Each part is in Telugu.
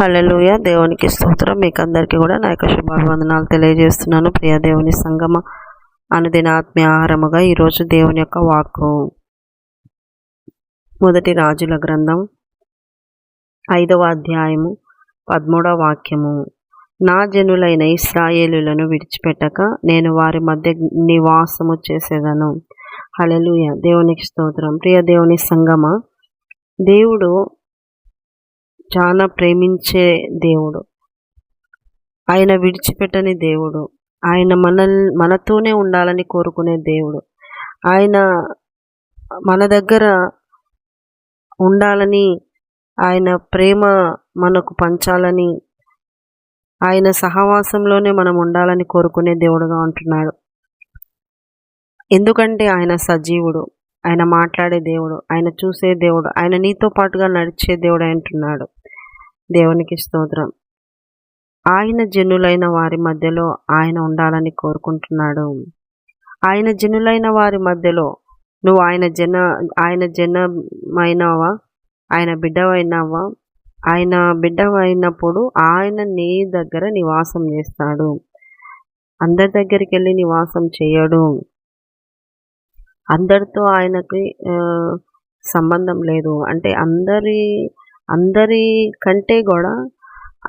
హలలుయ దేవునికి స్తోత్రం. మీకు అందరికీ కూడా నా యొక్క శుభాభివందనాలు తెలియజేస్తున్నాను. ప్రియ దేవుని సంగమ అనుదిన ఆత్మీయ ఆహారముగా ఈరోజు దేవుని యొక్క వాక్కు. మొదటి రాజుల గ్రంథం ఐదవ అధ్యాయము పదమూడవ వాక్యము. నా జనులైన ఇస్రాయేలులను విడిచిపెట్టక నేను వారి మధ్య నివాసము చేసేదను. హలలుయ దేవునికి స్తోత్రం. ప్రియ దేవుని సంగమ. దేవుడు చాలా ప్రేమించే దేవుడు. ఆయన విడిచిపెట్టని దేవుడు. ఆయన మన మనతోనే ఉండాలని కోరుకునే దేవుడు. ఆయన మన దగ్గర ఉండాలని ఆయన ప్రేమ మనకు పంచాలని ఆయన సహవాసంలోనే మనం ఉండాలని కోరుకునే దేవుడుగా ఉంటున్నాడు. ఎందుకంటే ఆయన సజీవుడు ఆయన మాట్లాడే దేవుడు ఆయన చూసే దేవుడు ఆయన నీతో పాటుగా నడిచే దేవుడు అంటున్నాడు. దేవునికి స్తోత్రం. ఆయన జనులైన వారి మధ్యలో ఆయన ఉండాలని కోరుకుంటున్నాడు. ఆయన జనులైన వారి మధ్యలో నువ్వు ఆయన జన ఆయన జనమైనవా? ఆయన బిడ్డవైనావా? ఆయన బిడ్డవైనప్పుడు ఆయన నీ దగ్గర నివాసం చేస్తాడు. అందరి దగ్గరికి వెళ్ళి నివాసం చేయడు. అందరితో ఆయనకి సంబంధం లేదు. అంటే అందరి అందరి కంటే కూడా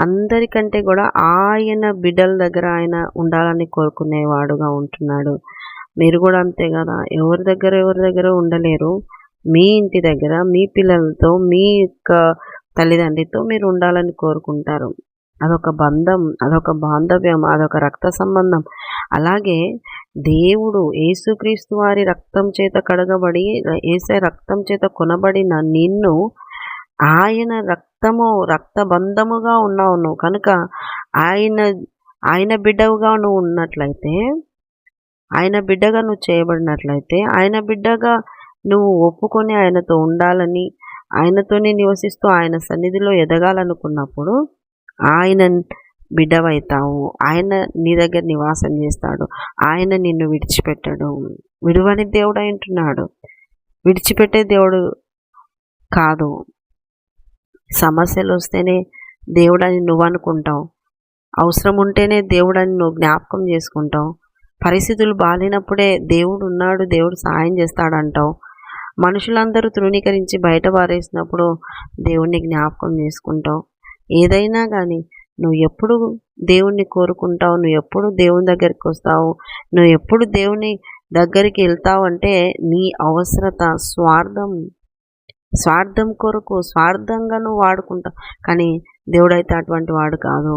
అందరికంటే కూడా ఆయన బిడ్డల దగ్గర ఆయన ఉండాలని కోరుకునేవాడుగా ఉంటున్నాడు. మీరు కూడా అంతే కదా ఎవరి దగ్గర ఎవరి దగ్గర ఉండలేరు. మీ ఇంటి దగ్గర మీ పిల్లలతో మీ యొక్క తల్లిదండ్రితో మీరు ఉండాలని కోరుకుంటారు. అదొక బంధం అదొక బాంధవ్యం అదొక రక్త సంబంధం. అలాగే దేవుడు యేసుక్రీస్తు వారి రక్తం చేత కడగబడి ఏసే రక్తం చేత కొనబడిన నిన్ను ఆయన రక్తము రక్తబంధముగా ఉన్నావు నువ్వు. కనుక ఆయన ఆయన బిడ్డవుగా నువ్వు ఉన్నట్లయితే ఆయన బిడ్డగా నువ్వు చేయబడినట్లయితే ఆయన బిడ్డగా నువ్వు ఒప్పుకొని ఆయనతో ఉండాలని ఆయనతోనే నివసిస్తూ ఆయన సన్నిధిలో ఎదగాలనుకున్నప్పుడు ఆయన బిడ్డవైతావు. ఆయన నీ దగ్గర నివాసం చేస్తాడు. ఆయన నిన్ను విడిచిపెట్టడు. విడువని దేవుడు అంటున్నాడు విడిచిపెట్టే దేవుడు కాదు. సమస్యలు వస్తేనే దేవుడని నువ్వు అనుకుంటావు అవసరం ఉంటేనే దేవుడని నువ్వు జ్ఞాపకం చేసుకుంటావు. పరిస్థితులు బాలినప్పుడే దేవుడు ఉన్నాడు దేవుడు సాయం చేస్తాడంటావు. మనుషులందరూ తృణీకరించి బయట పారేసినప్పుడు దేవుణ్ణి జ్ఞాపకం చేసుకుంటావు. ఏదైనా కానీ నువ్వు ఎప్పుడు దేవుణ్ణి కోరుకుంటావు నువ్వు ఎప్పుడు దేవుని దగ్గరికి వస్తావు నువ్వు ఎప్పుడు దేవుని దగ్గరికి వెళ్తావు అంటే నీ అవసరత స్వార్థం స్వార్థం కొరకు స్వార్థంగా నువ్వు వాడుకుంటావు. కానీ దేవుడైతే అటువంటి వాడు కాదు.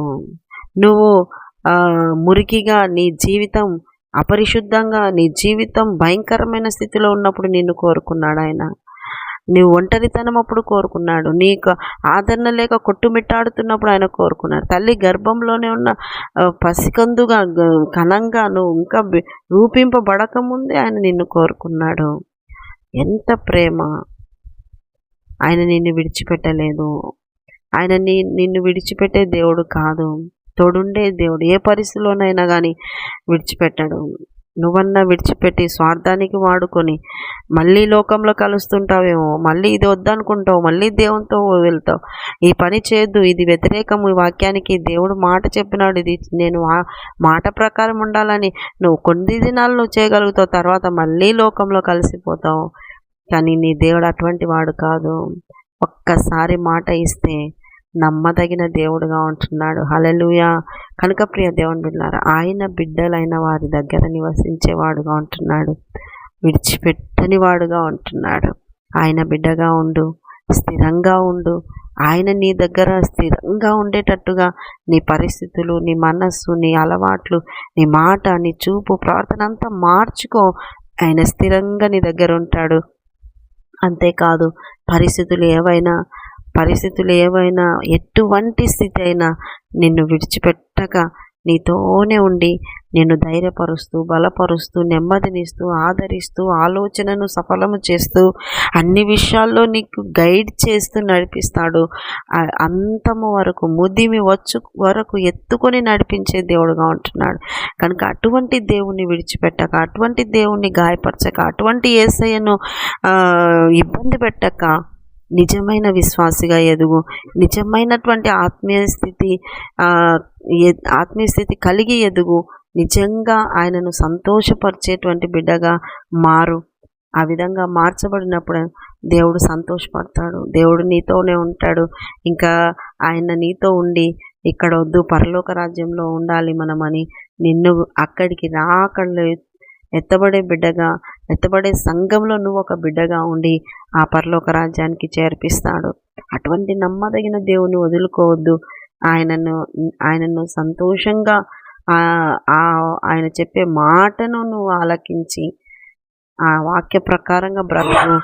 నువ్వు మురికిగా నీ జీవితం అపరిశుద్ధంగా నీ జీవితం భయంకరమైన స్థితిలో ఉన్నప్పుడు నిన్ను కోరుకున్నాడు ఆయన. నీ ఒంటరితనం అప్పుడు కోరుకున్నాడు. నీకు ఆదరణ లేక కొట్టుమిట్టాడుతున్నప్పుడు ఆయన కోరుకున్నాడు. తల్లి గర్భంలోనే ఉన్న పసికందుగా ఘనంగా నువ్వు ఇంకా రూపింపబడకముందే ఆయన నిన్ను కోరుకున్నాడు. ఎంత ప్రేమ. ఆయన నిన్ను విడిచిపెట్టలేదు. ఆయన నీ నిన్ను విడిచిపెట్టే దేవుడు కాదు. తోడుండే దేవుడు. ఏ పరిస్థితిలోనైనా కానీ విడిచిపెట్టాడు. నువ్వన్నా విడిచిపెట్టి స్వార్థానికి వాడుకొని మళ్ళీ లోకంలో కలుస్తుంటావేమో మళ్ళీ ఇది వద్దనుకుంటావు మళ్ళీ దేవునితో వెళ్తావు. ఈ పని చేయొద్దు ఇది వ్యతిరేకం ఈ వాక్యానికి దేవుడు మాట చెప్పినాడు. ఇది నేను మాట ప్రకారం ఉండాలని నువ్వు కొన్ని దినాలు నువ్వు చేయగలుగుతావు తర్వాత మళ్ళీ లోకంలో కలిసిపోతావు. కానీ నీ దేవుడు అటువంటి వాడు కాదు. ఒక్కసారి మాట ఇస్తే నమ్మదగిన దేవుడుగా ఉంటున్నాడు. హలలుయ కనుక ప్రియ దేవుని బిడ్డారు ఆయన బిడ్డలైన వారి దగ్గర నివసించేవాడుగా ఉంటున్నాడు. విడిచిపెట్టని వాడుగా ఉంటున్నాడు. ఆయన బిడ్డగా ఉండు స్థిరంగా ఉండు. ఆయన నీ దగ్గర స్థిరంగా ఉండేటట్టుగా నీ పరిస్థితులు నీ మనస్సు నీ అలవాట్లు నీ మాట నీ చూపు ప్రార్థన అంతా మార్చుకో. ఆయన స్థిరంగా నీ దగ్గర ఉంటాడు. అంతేకాదు పరిస్థితులు ఏవైనా పరిస్థితులు ఏవైనా ఎటువంటి స్థితి అయినా నిన్ను విడిచిపెట్టక నీతోనే ఉండి నిన్ను ధైర్యపరుస్తూ బలపరుస్తూ నెమ్మదినిస్తూ ఆదరిస్తూ ఆలోచనను సఫలము చేస్తూ అన్ని విషయాల్లో నీకు గైడ్ చేస్తూ నడిపిస్తాడు. అంతము వరకు ముదిమి వచ్చు వరకు ఎత్తుకొని నడిపించే దేవుడుగా ఉంటున్నాడు. కనుక అటువంటి దేవుణ్ణి విడిచిపెట్టక అటువంటి దేవుణ్ణి గాయపరచక అటువంటి ఏసయ్యను ఇబ్బంది పెట్టక నిజమైన విశ్వాసిగా ఎదుగు. నిజమైనటువంటి ఆత్మీయ స్థితి ఆత్మీయస్థితి కలిగి ఎదుగు. నిజంగా ఆయనను సంతోషపరిచేటువంటి బిడ్డగా మారు. ఆ విధంగా మార్చబడినప్పుడు దేవుడు సంతోషపడతాడు. దేవుడు నీతోనే ఉంటాడు. ఇంకా ఆయన నీతో ఉండి ఇక్కడ వద్దు పరలోక రాజ్యంలో ఉండాలి మనమని నిన్ను అక్కడికి రాకళ్ళు ఎత్తబడే బిడ్డగా ఎత్తబడే సంఘంలో నువ్వు ఒక బిడ్డగా ఉండి ఆ పరలోక రాజ్యానికి చేర్పిస్తాడు. అటువంటి నమ్మదగిన దేవుని వదులుకోవద్దు. ఆయనను ఆయనను సంతోషంగా ఆయన చెప్పే మాటను నువ్వు ఆలకించి ఆ వాక్య ప్రకారంగా బ్రతుకు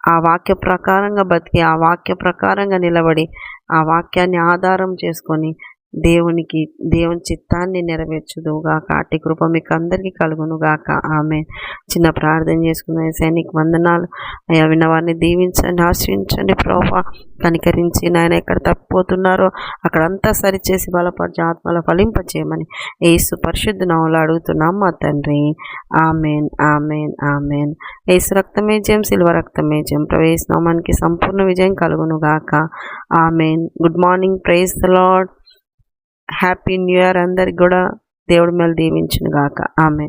ఆ వాక్య ప్రకారంగా బతికి ఆ వాక్య ప్రకారంగా నిలబడి ఆ వాక్యాన్ని ఆధారం చేసుకొని దేవునికి దేవుని చిత్తాన్ని నెరవేర్చుదుగాక అట్టి కృప మీకు అందరికీ కలుగునుగాక. ఆమె చిన్న ప్రార్థన చేసుకున్న సైనిక వందనాలు. అయ్యా విన్నవారిని దీవించండి ఆశ్రయించండి ప్రభా కనికరించి నాయన ఎక్కడ తప్పిపోతున్నారో అక్కడంతా సరిచేసి బలపరిచి ఆత్మల ఫలింపచేయమని ఏసు పరిశుద్ధ నామములో అడుగుతున్నాం. మా తండ్రి. Amen amen amen. ఏసు రక్తమే జయం సిల్వ రక్తమే జయం. ప్రవేశనామానికి సంపూర్ణ విజయం కలుగును గాక amen. Good morning. Praise the Lord happy new year అందరికి కూడా దేవుడి మేలు దీవించును గాక ఆమె